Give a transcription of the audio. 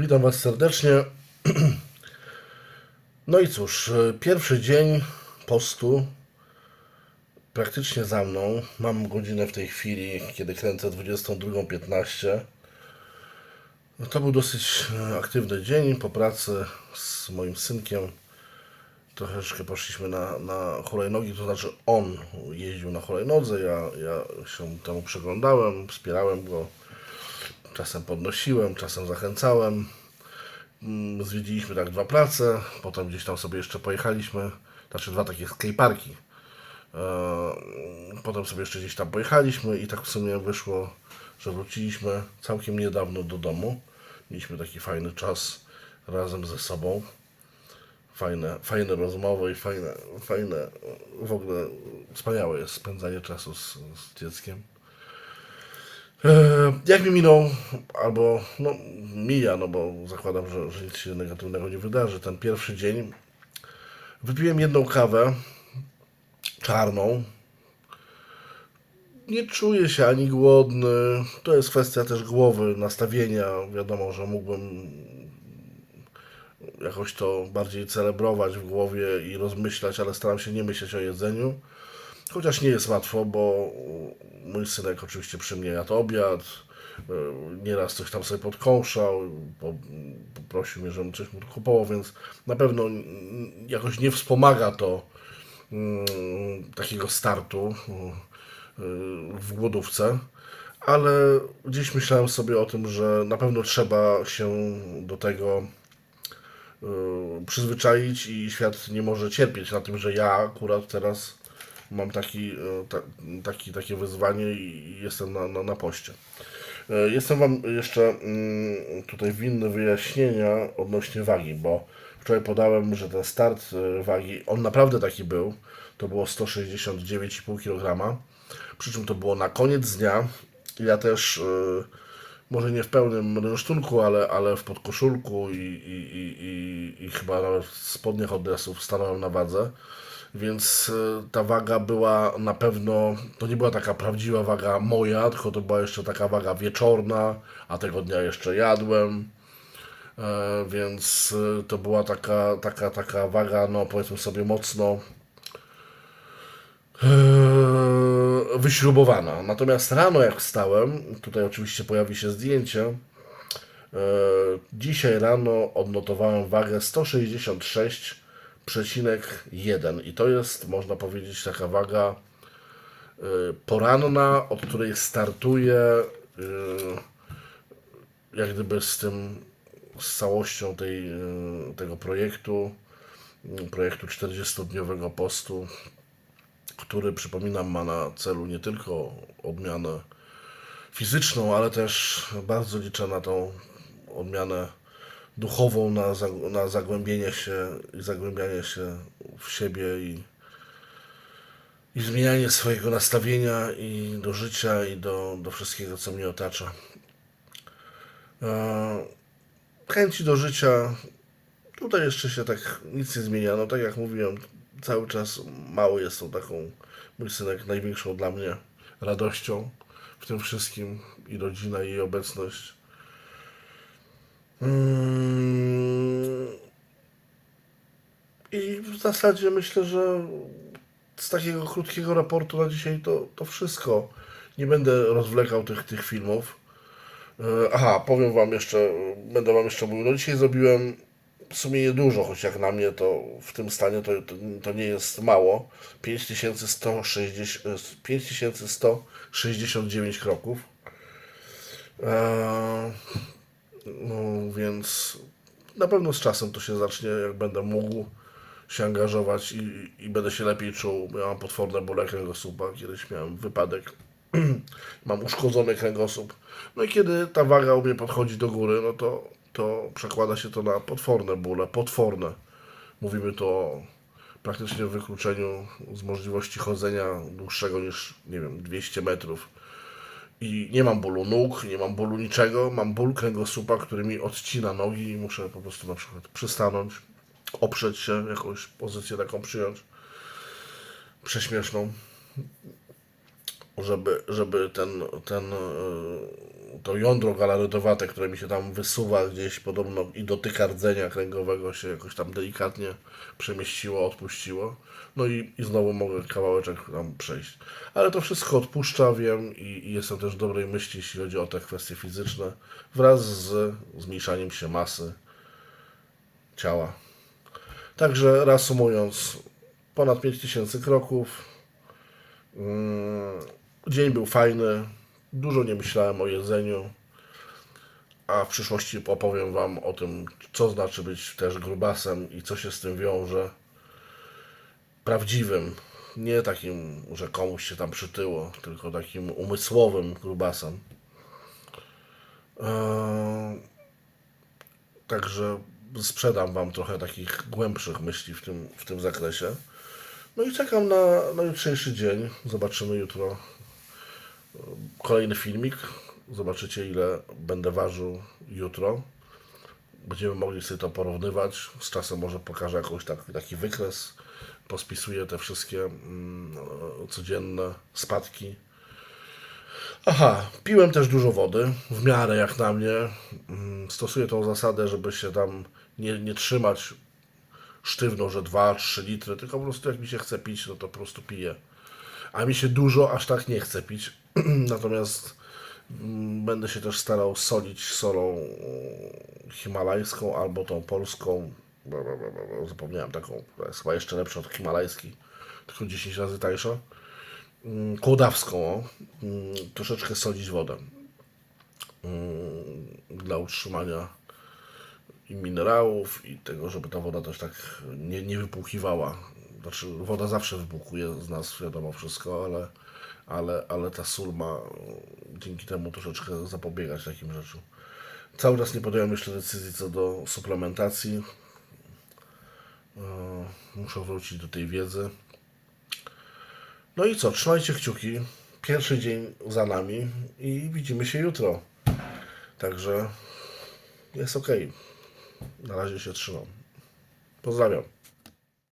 Witam Was serdecznie. No i cóż, pierwszy dzień postu praktycznie za mną. Mam godzinę w tej chwili, kiedy kręcę 22.15. No to był dosyć e, aktywny dzień po pracy z moim synkiem. Troszeczkę poszliśmy na, na hulajnogi, to znaczy on jeździł na hulajnodze, ja, ja się temu przyglądałem, wspierałem go. Czasem podnosiłem, czasem zachęcałem. Mm, Zwiedziliśmy tak dwa place, potem gdzieś tam sobie jeszcze pojechaliśmy, znaczy dwa takie skateparki. Eee, Potem sobie jeszcze gdzieś tam pojechaliśmy i tak w sumie wyszło, że wróciliśmy całkiem niedawno do domu. Mieliśmy taki fajny czas razem ze sobą. Fajne, fajne rozmowy i fajne, fajne, w ogóle wspaniałe jest spędzanie czasu z, z dzieckiem. E, Jak mi minął, albo no, mija, no bo zakładam, że, że nic się negatywnego nie wydarzy, ten pierwszy dzień, wypiłem jedną kawę czarną. Nie czuję się ani głodny. To jest kwestia też głowy, nastawienia. Wiadomo, że mógłbym jakoś to bardziej celebrować w głowie i rozmyślać, ale staram się nie myśleć o jedzeniu. Chociaż nie jest łatwo, bo mój synek oczywiście przy mnie jadł obiad, e, nieraz coś tam sobie podkąszał, po- poprosił mnie, żebym coś mu kupował, więc na pewno jakoś nie wspomaga to mm, takiego startu mm, w głodówce, ale gdzieś myślałem sobie o tym, że na pewno trzeba się do tego y, przyzwyczaić i świat nie może cierpieć na tym, że ja akurat teraz mam taki, y, ta, taki, takie wyzwanie i jestem na, na, na poście. Y, Jestem Wam jeszcze mm, tutaj winny wyjaśnienia odnośnie wagi, bo wczoraj podałem, że ten start y, wagi, on naprawdę taki był, to było 169,5 kg, przy czym to było na koniec dnia. Ja też może nie w pełnym rynsztunku, ale, ale w podkoszulku i, i, i, i, i chyba nawet w spodniach od stanąłem na wadze. Więc y, ta waga była na pewno, to nie była taka prawdziwa waga moja, tylko to była jeszcze taka waga wieczorna, a tego dnia jeszcze jadłem. E, więc y, to była taka, taka, taka waga, no powiedzmy sobie mocno wyśrubowana. Natomiast rano jak wstałem, tutaj oczywiście pojawi się zdjęcie, dzisiaj rano odnotowałem wagę 166,1 i to jest, można powiedzieć, taka waga eee, poranna, od której startuję eee, jak gdyby z tym, z całością tej, eee, tego projektu, projektu 40-dniowego postu, który przypominam ma na celu nie tylko odmianę fizyczną, ale też bardzo liczę na tą odmianę duchową, na, na zagłębienie się i zagłębianie się w siebie i, i zmienianie swojego nastawienia i do życia i do, do wszystkiego, co mnie otacza. E, chęci do życia Tutaj jeszcze się tak nic nie zmienia. No tak jak mówiłem, cały czas mało jest tą taką, mój synek, największą dla mnie radością w tym wszystkim i rodzina, i jej obecność. Mm. I w zasadzie myślę, że z takiego krótkiego raportu na dzisiaj to, to wszystko. Nie będę rozwlekał tych, tych filmów. E, Aha, powiem Wam jeszcze, będę Wam jeszcze mówił, no dzisiaj zrobiłem w sumie niedużo, choć jak na mnie to w tym stanie to, to, to nie jest mało. 5160, e, 5169 kroków. Eee, więc na pewno z czasem to się zacznie, jak będę mógł się angażować i, i będę się lepiej czuł. Miałam potworne bóle kręgosłupa, kiedyś miałem wypadek. Mam uszkodzony kręgosłup. No i kiedy ta waga u mnie podchodzi do góry, no to, to przekłada się to na potworne bóle, potworne. Mówimy tu o praktycznie wykluczeniu z możliwości chodzenia dłuższego niż, nie wiem, 200 metrów. I nie mam bólu nóg, nie mam bólu niczego, mam ból kręgosłupa, który mi odcina nogi i muszę po prostu na przykład przystanąć, oprzeć się, jakąś pozycję taką przyjąć, prześmieszną, żeby, żeby ten, ten, e, to jądro galaretowate, które mi się tam wysuwa gdzieś podobno i dotyka rdzenia kręgowego się jakoś tam delikatnie przemieściło, odpuściło. No i, i znowu mogę kawałeczek tam przejść. Ale to wszystko odpuszcza, wiem i, i jestem też dobrej myśli, jeśli chodzi o te kwestie fizyczne, wraz z zmniejszaniem się masy ciała. Także reasumując, ponad 5000 kroków. Mm, Dzień był fajny. Dużo nie myślałem o jedzeniu. A w przyszłości opowiem Wam o tym, co znaczy być też grubasem i co się z tym wiąże. Prawdziwym, nie takim, że komuś się tam przytyło, tylko takim umysłowym grubasem. Eee, Także sprzedam Wam trochę takich głębszych myśli w tym, w tym zakresie. No i czekam na, na jutrzejszy dzień. Zobaczymy jutro kolejny filmik. Zobaczycie, ile będę ważył jutro. Będziemy mogli sobie to porównywać. Z czasem może pokażę jakąś tak, taki wykres. Pospisuję te wszystkie mm, codzienne spadki. Aha, piłem też dużo wody, w miarę jak na mnie. Mm, Stosuję tą zasadę, żeby się tam nie, nie trzymać sztywno, że 2-3 litry, tylko po prostu jak mi się chce pić, no to po prostu piję. A mi się dużo aż tak nie chce pić. Natomiast mm, będę się też starał solić solą himalajską albo tą polską. Zapomniałem taką, jest chyba jeszcze lepsza od himalajskiej, tylko 10 razy tańsza mm, kołdawską, o, mm, troszeczkę solić wodę dla utrzymania i minerałów i tego, żeby ta woda też tak nie, nie wypłukiwała. Znaczy woda zawsze wypłukuje z nas, wiadomo wszystko, ale, ale, ale ta sól ma mm, dzięki temu troszeczkę zapobiegać takim rzeczom. Cały czas nie podjąłem jeszcze decyzji co do suplementacji. E, Muszę wrócić do tej wiedzy. No i co, trzymajcie kciuki. Pierwszy dzień za nami i widzimy się jutro. Także jest ok. Na razie się trzymam. Pozdrawiam.